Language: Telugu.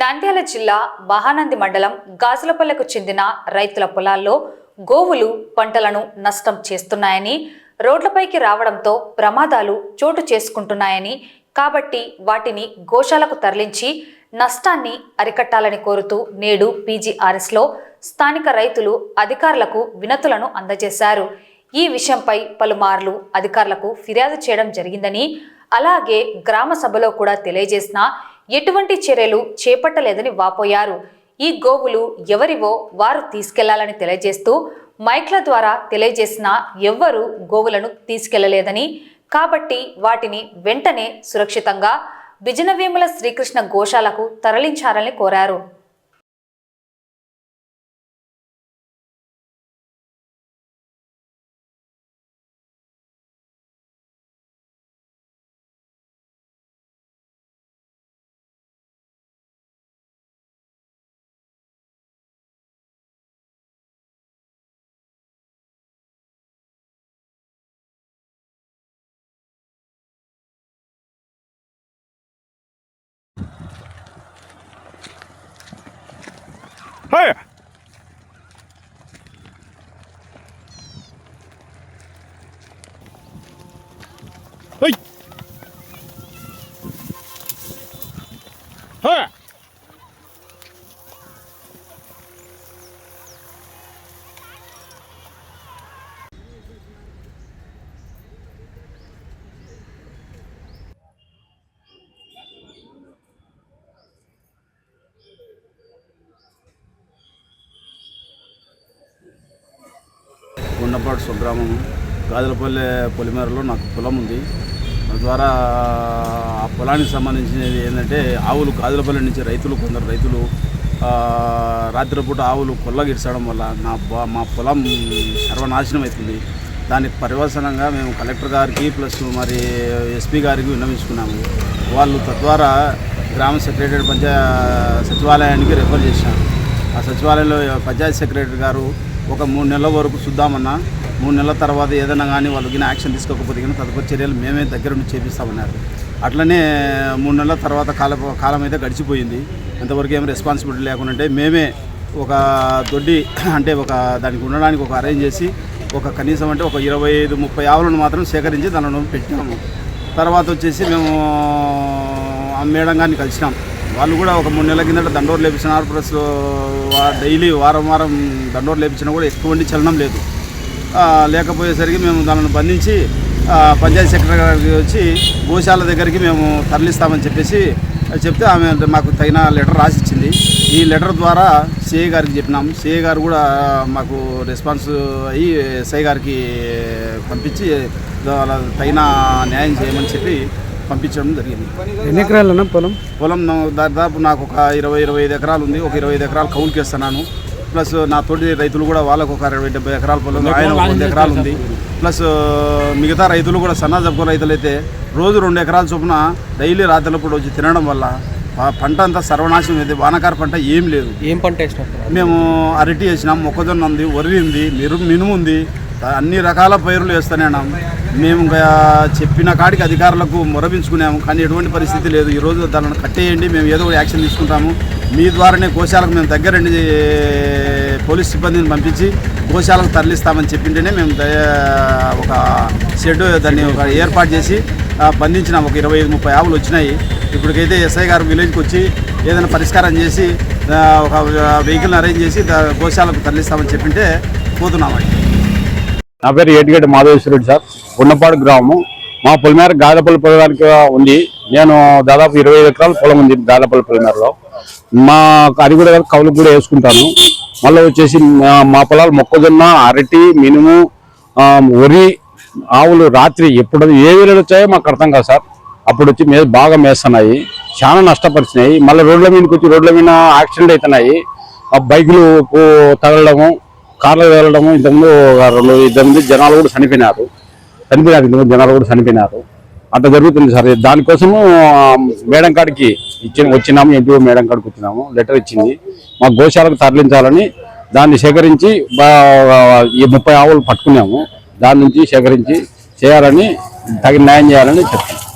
నంద్యాల జిల్లా మహానంది మండలం గాజులపల్లెకు చెందిన రైతుల పొలాల్లో గోవులు పంటలను నష్టం చేస్తున్నాయని రోడ్లపైకి రావడంతో ప్రమాదాలు చోటు చేసుకుంటున్నాయని కాబట్టి వాటిని గోశాలకు తరలించి నష్టాన్ని అరికట్టాలని కోరుతూ నేడు పీజీఆర్ఎస్లో స్థానిక రైతులు అధికారులకు వినతులను అందజేశారు. ఈ విషయంపై పలుమార్లు అధికారులకు ఫిర్యాదు చేయడం జరిగిందని అలాగే గ్రామ సభలో కూడా తెలియజేసిన ఎటువంటి చర్యలు చేపట్టలేదని వాపోయారు. ఈ గోవులు ఎవరివో వారు తీసుకెళ్ళాలని తెలియజేస్తూ మైక్ల ద్వారా తెలియజేసినా ఎవ్వరూ గోవులను తీసుకెళ్ళలేదని కాబట్టి వాటిని వెంటనే సురక్షితంగా బిజనవేముల శ్రీకృష్ణ గోశాలకు తరలించాలని కోరారు. เฮ้ยเฮ้ย గుండపాటు స్వగ్రామం గాజులపల్లె పొలిమేరలో నాకు పొలం ఉంది. తద్వారా ఆ పొలానికి సంబంధించినది ఏంటంటే ఆవులు గాజులపల్లె నుంచి రైతులు కొందరు రైతులు రాత్రిపూట ఆవులు కొల్లగిడ్చడం వల్ల నా మా పొలం సర్వనాశనం అవుతుంది. దానికి పర్యవసనంగా మేము కలెక్టర్ గారికి ప్లస్ మరి ఎస్పీ గారికి విన్నవించుకున్నాము. వాళ్ళు తద్వారా గ్రామ సెక్రటరీ పంచాయ సచివాలయానికి రెఫర్ చేశాను ఆ సచివాలయంలో పంచాయతీ సెక్రటరీ గారు ఒక మూడు నెలల వరకు చూద్దామన్నా మూడు నెలల తర్వాత ఏదైనా కానీ వాళ్ళకి యాక్షన్ తీసుకోకపోతే కానీ తదుపరి చర్యలు మేమే దగ్గర నుంచి చేపిస్తామన్నారు. అట్లనే మూడు నెలల తర్వాత కాల కాలం అయితే గడిచిపోయింది. అంతవరకు ఏం రెస్పాన్సిబిలిటీ లేకుండా అంటే మేమే ఒక దొడ్డి అంటే ఒక దానికి ఉండడానికి ఒక అరేంజ్ చేసి ఒక కనీసం అంటే ఒక ఇరవై ఐదు ముప్పై ఆవులను మాత్రం సేకరించి దానిలో పెట్టినాము తర్వాత వచ్చేసి మేము ఆ మేడం గారిని కలిసినాం. వాళ్ళు కూడా ఒక మూడు నెలల కిందట దండోరు లేపించిన ప్లస్ డైలీ వారం వారం దండోరు లేపించినా కూడా ఎటువంటి చలనం లేదు. లేకపోయేసరికి మేము దానిని బంధించి పంచాయతీ సెక్రటరీ గారికి వచ్చి గోశాల దగ్గరికి మేము తరలిస్తామని చెప్పేసి చెప్తే ఆమె మాకు తగిన లెటర్ రాసి ఇచ్చింది ఈ లెటర్ ద్వారా సిఐ గారికి చెప్పినాం. సిఐ గారు కూడా మాకు రెస్పాన్స్ అయ్యి ఎస్ఐ గారికి పంపించి వాళ్ళ తగిన న్యాయం చేయమని చెప్పి పంపించడం జరిగింది. ఎన్ని ఎకరాలన్నా పొలం? పొలం నా- దాదాపు నాకు ఒక ఇరవై ఇరవై ఐదు ఎకరాలు ఉంది. ఒక ఇరవై ఐదు ఎకరాలు కౌలుకి వేస్తున్నాను ప్లస్ నా తోటి రైతులు కూడా వాళ్ళకు ఒక ఇరవై డెబ్బై ఎకరాల పొలం ఉంది. ఆయన ఒక వంద ఎకరాలు ఉంది. ప్లస్ మిగతా రైతులు కూడా సన్న జబ్బు రైతులు అయితే రోజు రెండు ఎకరాల చొప్పున డైలీ రాత్రులప్పుడు వచ్చి తినడం వల్ల పంట అంతా సర్వనాశనం అయితే వానకార పంట ఏం లేదు. ఏం పంట మేము అరటి వేసినాం మొక్కజొన్న ఉంది వరి ఉంది మిరు మినుము ఉంది. అన్ని రకాల పైరులు వేస్తూనే మేము చెప్పిన కాడికి అధికారులకు మొరపించుకున్నాము. కానీ ఎటువంటి పరిస్థితి లేదు. ఈరోజు దానిని కట్టేయండి. మేము ఏదో ఒక యాక్షన్ తీసుకుంటాము. మీ ద్వారానే గోశాలకు మేము దగ్గరండి పోలీస్ సిబ్బందిని పంపించి గోశాలకు తరలిస్తామని చెప్పింటేనే మేము ఒక షెడ్ దాన్ని ఒక ఏర్పాటు చేసి ఆ, బంధించినాం. ఒక ఇరవై ఐదు ముప్పై ఆవులు వచ్చినాయి. ఇప్పటికైతే ఎస్ఐ గారు విలేజ్కి వచ్చి ఏదైనా పరిష్కారం చేసి ఒక వెహికల్ని అరేంజ్ చేసి గోశాలకు తరలిస్తామని చెప్పింటే పోతున్నామండి. నా పేరు ఏటిగడ్డ మాధవేశ్వరుడు సార్. ఉన్నపాడు గ్రామం మా పొలిమేర గాదపల్లి పొలానికి ఉంది. నేను దాదాపు ఇరవై ఎకరాల పొలం ఉంది గాదపల్లి పొలిమేరలో. మా అది కూడా కవులు కూడా వేసుకుంటాను. మళ్ళీ వచ్చేసి మా- పొలాలు మొక్కజొన్న అరటి మినుము వరి ఆవులు రాత్రి ఎప్పుడు ఏ వేళలు వచ్చాయో మాకు అర్థం కాదు సార్. అప్పుడు వచ్చి మే బాగా మేస్తున్నాయి. చాలా నష్టపరిచినాయి. మళ్ళీ రోడ్ల మీదకి వచ్చి రోడ్ల మీద యాక్సిడెంట్ అవుతున్నాయి. ఆ బైకులు తగలడము కార్లో వెళ్ళడము ఇంతకుముందు రెండు ఇద్దరు మంది జనాలు కూడా చనిపోయినారు. చనిపోయినారు ఇంతకుముందు జనాలు కూడా చనిపోయినారు. అట్లా జరుగుతుంది సార్. దానికోసము మేడం కాడికి ఇచ్చిన వచ్చినాము ఎంపీఓ మేడం కాడికి వచ్చినాము లెటర్ ఇచ్చింది. మా గోశాలకు తరలించాలని దాన్ని సేకరించి బా- ఈ ముప్పై ఆవులు పట్టుకున్నాము. దాని నుంచి సేకరించి చేయాలని తగిన న్యాయం చేయాలని చెప్తాను